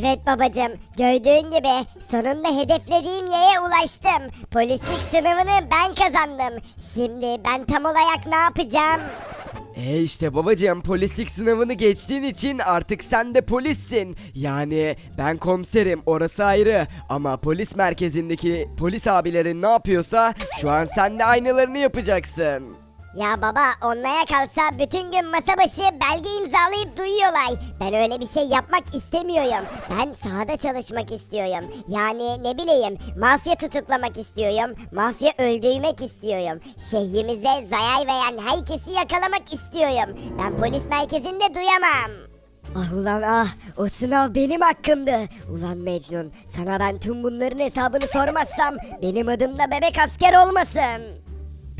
Evet babacım gördüğün gibi sonunda hedeflediğim yere ulaştım. Polislik sınavını ben kazandım. Şimdi ben tam olarak ne yapacağım? E işte babacığım polislik sınavını geçtiğin için artık sen de polissin. Yani ben komiserim orası ayrı ama polis merkezindeki polis abilerin ne yapıyorsa şu an sen de aynılarını yapacaksın. Ya baba onlaya kalsa bütün gün masa başı belge imzalayıp duyuyorlar. Ben öyle bir şey yapmak istemiyorum. Ben sahada çalışmak istiyorum. Yani ne bileyim mafya tutuklamak istiyorum. Mafya öldürmek istiyorum. Şehrimize zarar veren herkesi yakalamak istiyorum. Ben polis merkezinde duyamam. Ah ulan ah o sınav benim hakkımdı. Ulan Mecnun sana ben tüm bunların hesabını sormazsam benim adım da bebek asker olmasın.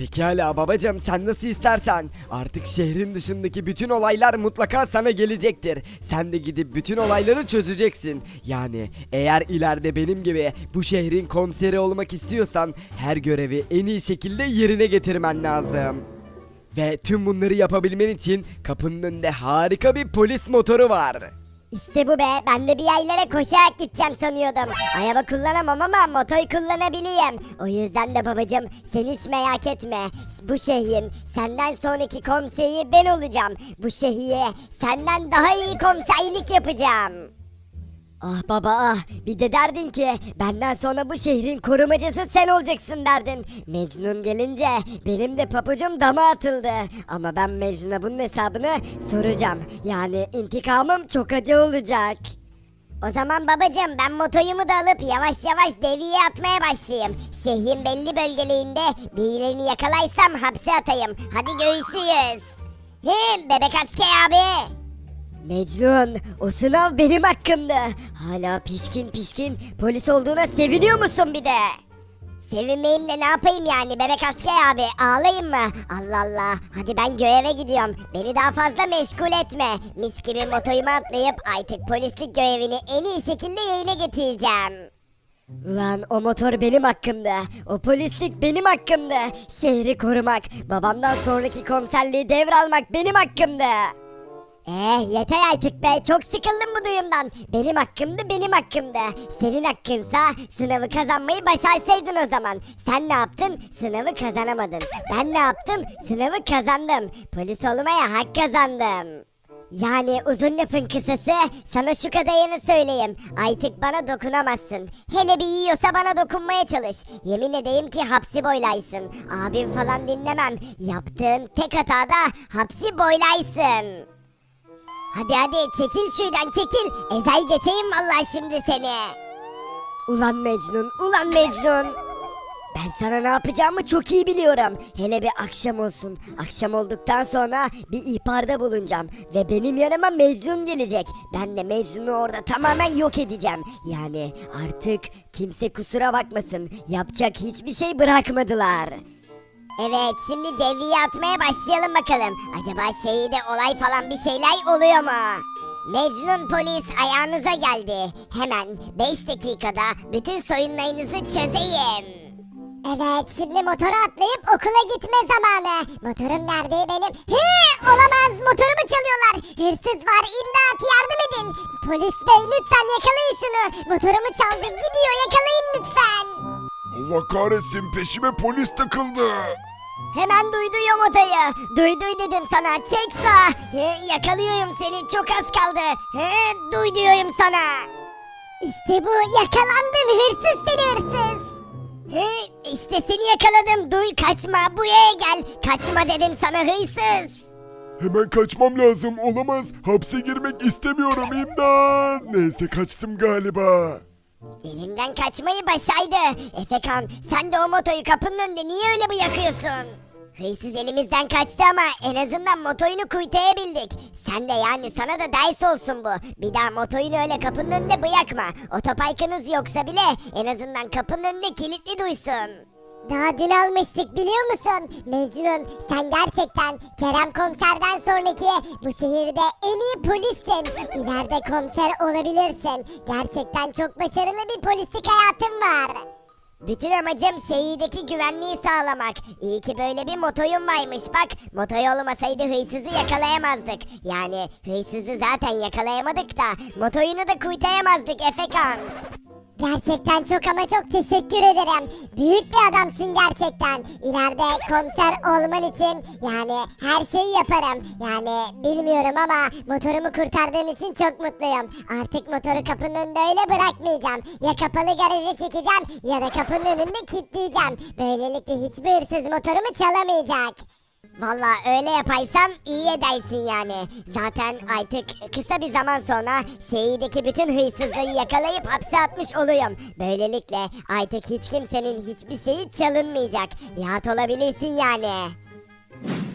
Pekala babacığım sen nasıl istersen. Artık şehrin dışındaki bütün olaylar mutlaka sana gelecektir. Sen de gidip bütün olayları çözeceksin. Yani eğer ileride benim gibi bu şehrin komiseri olmak istiyorsan her görevi en iyi şekilde yerine getirmen lazım. Ve tüm bunları yapabilmen için kapının önünde harika bir polis motoru var. İşte bu be. Ben de bir yerlere koşarak gideceğim sanıyordum. Araba kullanamam ama motor kullanabilirim. O yüzden de babacım sen hiç merak etme. Bu şehrin senden sonraki komiseri ben olacağım. Bu şehire senden daha iyi komiserlik yapacağım. Ah baba ah bir de derdin ki benden sonra bu şehrin korumacısı sen olacaksın derdin. Mecnun gelince benim de papucum dama atıldı. Ama ben Mecnun'a bunun hesabını soracağım. Yani intikamım çok acı olacak. O zaman babacığım ben motorumu da alıp yavaş yavaş deviye atmaya başlayayım. Şehrin belli bölgelerinde birilerini yakalaysam hapse atayım. Hadi görüşürüz. He, bebek asker abi. Mecnun, o sınav benim hakkımdı. Hala pişkin pişkin polis olduğuna seviniyor musun bir de? Sevinmeyeyim de ne yapayım yani bebek asker abi ağlayayım mı? Allah Allah hadi ben göreve gidiyorum. Beni daha fazla meşgul etme. Mis gibi motoruma atlayıp artık polislik görevini en iyi şekilde yerine getireceğim. Ulan o motor benim hakkımdı. O polislik benim hakkımdı. Şehri korumak, babamdan sonraki komiserliği devralmak benim hakkımdı. Eh yeter artık be çok sıkıldım bu duyumdan. Benim hakkımdı benim hakkımdı. Senin hakkınsa sınavı kazanmayı başarsaydın o zaman. Sen ne yaptın? Sınavı kazanamadın. Ben ne yaptım? Sınavı kazandım. Polis olmaya hak kazandım. Yani uzun lafın kısası sana şu kadarını söyleyeyim. Artık bana dokunamazsın. Hele bir yiyorsa bana dokunmaya çalış. Yemin edeyim ki hapsi boylaysın. Abim falan dinlemem. Yaptığın tek hatada hapsi boylaysın. Hadi hadi çekil şuradan çekil. Ezel geçeyim vallahi şimdi seni. Ulan Mecnun, ulan Mecnun. Ben sana ne yapacağımı çok iyi biliyorum. Hele bir akşam olsun. Akşam olduktan sonra bir ihbarda bulunacağım. Ve benim yanıma Mecnun gelecek. Ben de Mecnun'u orada tamamen yok edeceğim. Yani artık kimse kusura bakmasın. Yapacak hiçbir şey bırakmadılar. Evet şimdi devriye atmaya başlayalım bakalım. Acaba şehirde olay falan bir şeyler oluyor mu? Mecnun polis ayağınıza geldi. Hemen 5 dakikada bütün soyunlarınızı çözeyim. Evet şimdi motora atlayıp okula gitme zamanı. Motorum nerede benim? He olamaz motorumu çalıyorlar. Hırsız var imdat yardım edin. Polis bey lütfen yakalayın şunu. Motorumu çaldı gidiyor yakalayın lütfen. Allah kahretsin peşime polis takıldı. Hemen duyduyor odayı. Duyduy dedim sana. Çek sağa. He, yakalıyorum seni. Çok az kaldı. He, duyduyorum sana. İşte bu. Yakalandın hırsız seni hırsız. He, işte seni yakaladım. Duy kaçma. Buraya gel. Kaçma dedim sana hırsız. Hemen kaçmam lazım olamaz. Hapse girmek istemiyorum imdat. Neyse kaçtım galiba. Elinden kaçmayı başardı. Efekan sen de o motoyu kapının önünde niye öyle bırakıyorsun? Hırsız elimizden kaçtı ama en azından motoyunu kuytayabildik. Sen de yani sana da ders olsun bu. Bir daha motoyunu öyle kapının önünde bırakma. Otoparkınız yoksa bile en azından kapının önünde kilitli duysun. Daha dün almıştık biliyor musun? Mecnun sen gerçekten Kerem komiserden sonraki bu şehirde en iyi polissin. İleride komiser olabilirsin. Gerçekten çok başarılı bir polislik hayatın var. Bütün amacım şehirdeki güvenliği sağlamak. İyi ki böyle bir motoyum varmış bak. Motoy olmasaydı hırsızı yakalayamazdık. Yani hırsızı zaten yakalayamadık da motoyunu da kuytayamazdık Efekan. Gerçekten çok ama çok teşekkür ederim. Büyük bir adamsın gerçekten. İleride komiser olman için yani her şeyi yaparım. Yani bilmiyorum ama motorumu kurtardığın için çok mutluyum. Artık motoru kapının önünde öyle bırakmayacağım. Ya kapalı garaja çekeceğim ya da kapının önünde kilitleyeceğim. Böylelikle hiçbir hırsız motorumu çalamayacak. Valla öyle yapaysam iyi edersin yani. Zaten artık kısa bir zaman sonra şehirdeki bütün hırsızları yakalayıp hapse atmış oluyorum. Böylelikle artık hiç kimsenin hiçbir şeyi çalınmayacak. Rahat olabilirsin yani.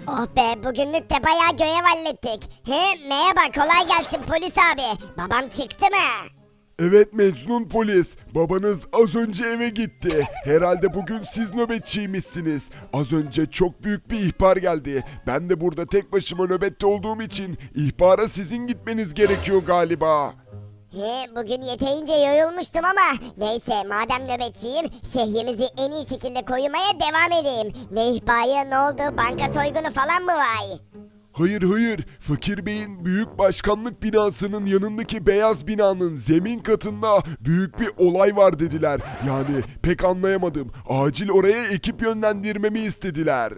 Oh be bugünlük de bayağı görev hallettik. He merhaba kolay gelsin polis abi. Babam çıktı mı? Evet Mecnun polis. Babanız az önce eve gitti. Herhalde bugün siz nöbetçiymişsiniz. Az önce çok büyük bir ihbar geldi. Ben de burada tek başıma nöbette olduğum için ihbara sizin gitmeniz gerekiyor galiba. He, bugün yeterince yorulmuştum ama neyse madem nöbetçiyim şehrimizi en iyi şekilde korumaya devam edeyim. Ne ihbarı ne oldu banka soygunu falan mı var? Hayır hayır. Fakir Bey'in büyük başkanlık binasının yanındaki beyaz binanın zemin katında büyük bir olay var dediler. Yani pek anlayamadım. Acil oraya ekip yönlendirmemi istediler.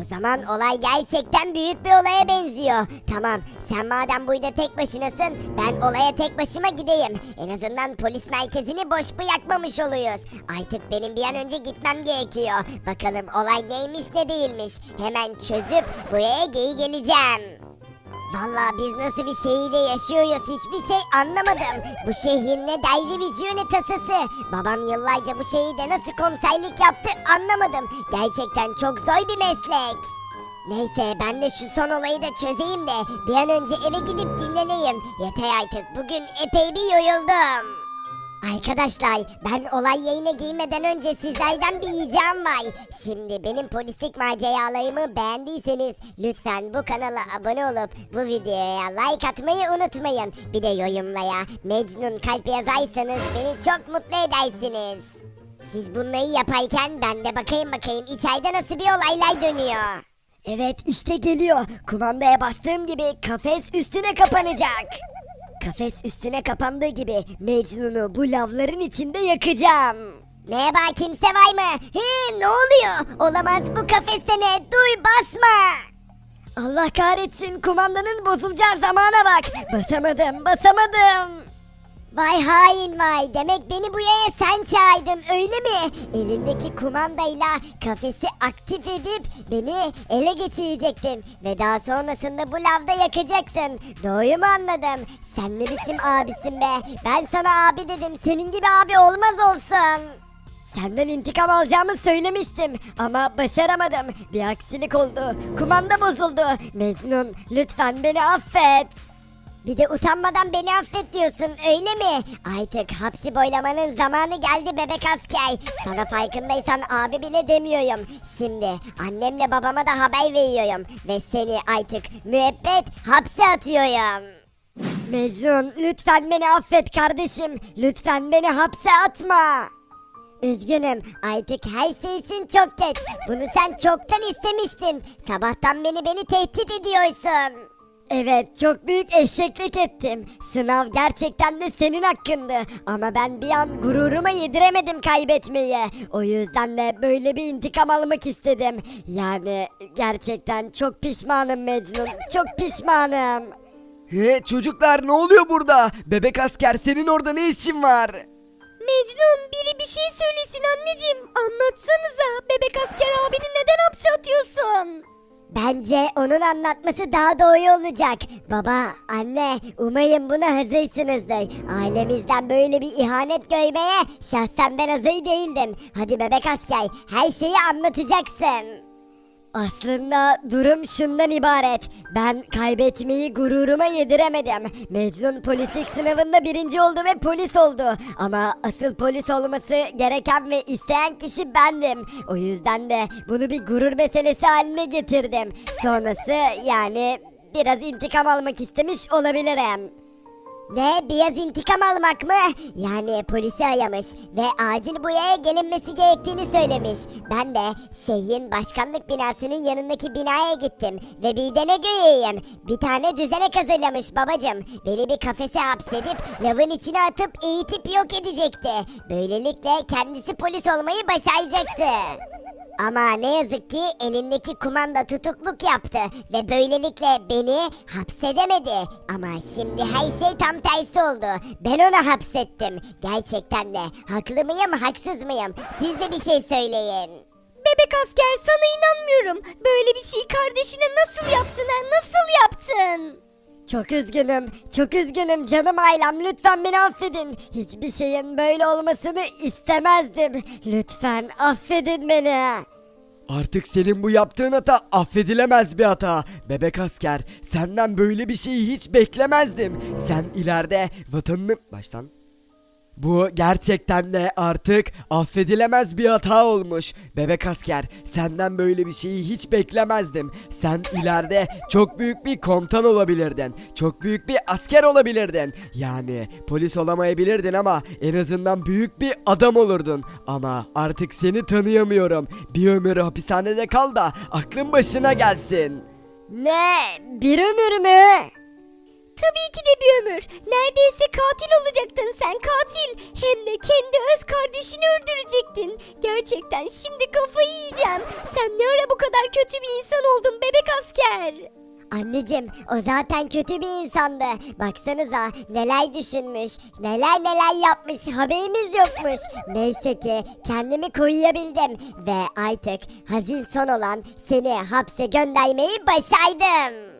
O zaman olay gerçekten büyük bir olaya benziyor. Tamam sen madem burada tek başınasın ben olaya tek başıma gideyim. En azından polis merkezini boş bırakmamış oluyoruz. Artık benim bir an önce gitmem gerekiyor. Bakalım olay neymiş ne değilmiş. Hemen çözüp buraya geri geleceğim. Vallahi biz nasıl bir şehirde yaşıyoruz hiçbir şey anlamadım. Bu şehrin ne derdi bitiyor ne tasası. Babam yıllarca bu şehirde nasıl komiserlik yaptı anlamadım. Gerçekten çok zor bir meslek. Neyse ben de şu son olayı da çözeyim de bir an önce eve gidip dinleneyim. Yeter artık bugün epey bir yoruldum. Arkadaşlar ben olay yayına giymeden önce sizlerden bir ricam var. Şimdi benim polislik maceralarımı beğendiyseniz lütfen bu kanala abone olup bu videoya like atmayı unutmayın. Bir de yorumlaya Mecnun kalp yazarsanız beni çok mutlu edersiniz. Siz bunları yaparken ben de bakayım bakayım içeride nasıl bir olaylar dönüyor. Evet işte geliyor. Kumandaya bastığım gibi kafes üstüne kapanacak. Kafes üstüne kapandığı gibi Mecnun'u bu lavların içinde yakacağım. Merhaba kimse var mı? Hı, ne oluyor? Olamaz bu kafeste ne? Duy basma. Allah kahretsin kumandanın bozulacağı zamana bak. Basamadım basamadım. Vay hain vay demek beni bu yaya sen çağırdın öyle mi? Elindeki kumandayla kafesi aktif edip beni ele geçirecektin ve daha sonrasında bu lavda yakacaktın. Doğru mu anladım? Sen ne biçim abisin be? Ben sana abi dedim senin gibi abi olmaz olsun. Senden intikam alacağımı söylemiştim ama başaramadım. Bir aksilik oldu. Kumanda bozuldu. Mecnun lütfen beni affet. Bir de utanmadan beni affet diyorsun öyle mi? Artık hapsi boylamanın zamanı geldi bebek asker. Sana farkındaysan abi bile demiyorum. Şimdi annemle babama da haber veriyorum. Ve seni artık müebbet hapse atıyorum. Mecnun lütfen beni affet kardeşim. Lütfen beni hapse atma. Üzgünüm artık her şey için çok geç. Bunu sen çoktan istemiştin. Sabahtan beni beni tehdit ediyorsun. Evet çok büyük eşeklik ettim. Sınav gerçekten de senin hakkındı. Ama ben bir an gururuma yediremedim kaybetmeyi. O yüzden de böyle bir intikam almak istedim. Yani gerçekten çok pişmanım Mecnun. Çok pişmanım. He çocuklar ne oluyor burada? Bebek asker senin orada ne işin var? Mecnun biri bir şey söylesin anneciğim. Anlatsanıza bebek asker abini neden hapse atıyorsun? Bence onun anlatması daha doğru olacak. Baba, anne, umayım buna hazırsınızdır. Ailemizden böyle bir ihanet görmeye şahsen ben hazır değildim. Hadi bebek asker, her şeyi anlatacaksın. Aslında durum şundan ibaret. Ben kaybetmeyi gururuma yediremedim. Mecnun polislik sınavında birinci oldu ve polis oldu. Ama asıl polis olması gereken ve isteyen kişi bendim. O yüzden de bunu bir gurur meselesi haline getirdim. Sonrası yani biraz intikam almak istemiş olabilirim. Ne biraz intikam almak mı? Yani polisi aramış ve acil buraya gelinmesi gerektiğini söylemiş. Ben de şehrin başkanlık binasının yanındaki binaya gittim ve bir de ne göreyim? Bir tane düzenek hazırlamış babacım. Beni bir kafese hapsedip lavın içine atıp eğitip yok edecekti. Böylelikle kendisi polis olmayı başaracaktı. Ama ne yazık ki elindeki kumanda tutukluk yaptı ve böylelikle beni hapsedemedi. Ama şimdi her şey tam tersi oldu. Ben onu hapsettim. Gerçekten de haklı mıyım haksız mıyım? Siz de bir şey söyleyin. Bebek asker sana inanmıyorum. Böyle bir şeyi kardeşine nasıl yaptın ha? Nasıl yaptın? Çok üzgünüm, çok üzgünüm canım ailem. Lütfen beni affedin. Hiçbir şeyin böyle olmasını istemezdim. Lütfen affedin beni. Artık senin bu yaptığın hata affedilemez bir hata. Bebek asker, senden böyle bir şeyi hiç beklemezdim. Sen ileride vatanını... Baştan. Bu gerçekten de artık affedilemez bir hata olmuş. Bebek asker, senden böyle bir şeyi hiç beklemezdim. Sen ileride çok büyük bir komutan olabilirdin. Çok büyük bir asker olabilirdin. Yani polis olamayabilirdin ama en azından büyük bir adam olurdun. Ama artık seni tanıyamıyorum. Bir ömür hapishanede kal da aklın başına gelsin. Ne? Bir ömür mü? Tabii ki de bir ömür. Neredeyse katil olacaktın sen katil. Hem de kendi öz kardeşini öldürecektin. Gerçekten şimdi kafayı yiyeceğim. Sen ne ara bu kadar kötü bir insan oldun bebek asker? Anneciğim o zaten kötü bir insandı. Baksanıza neler düşünmüş, neler neler yapmış haberimiz yokmuş. Neyse ki kendimi koruyabildim ve artık hazin son olan seni hapse göndermeyi başardım.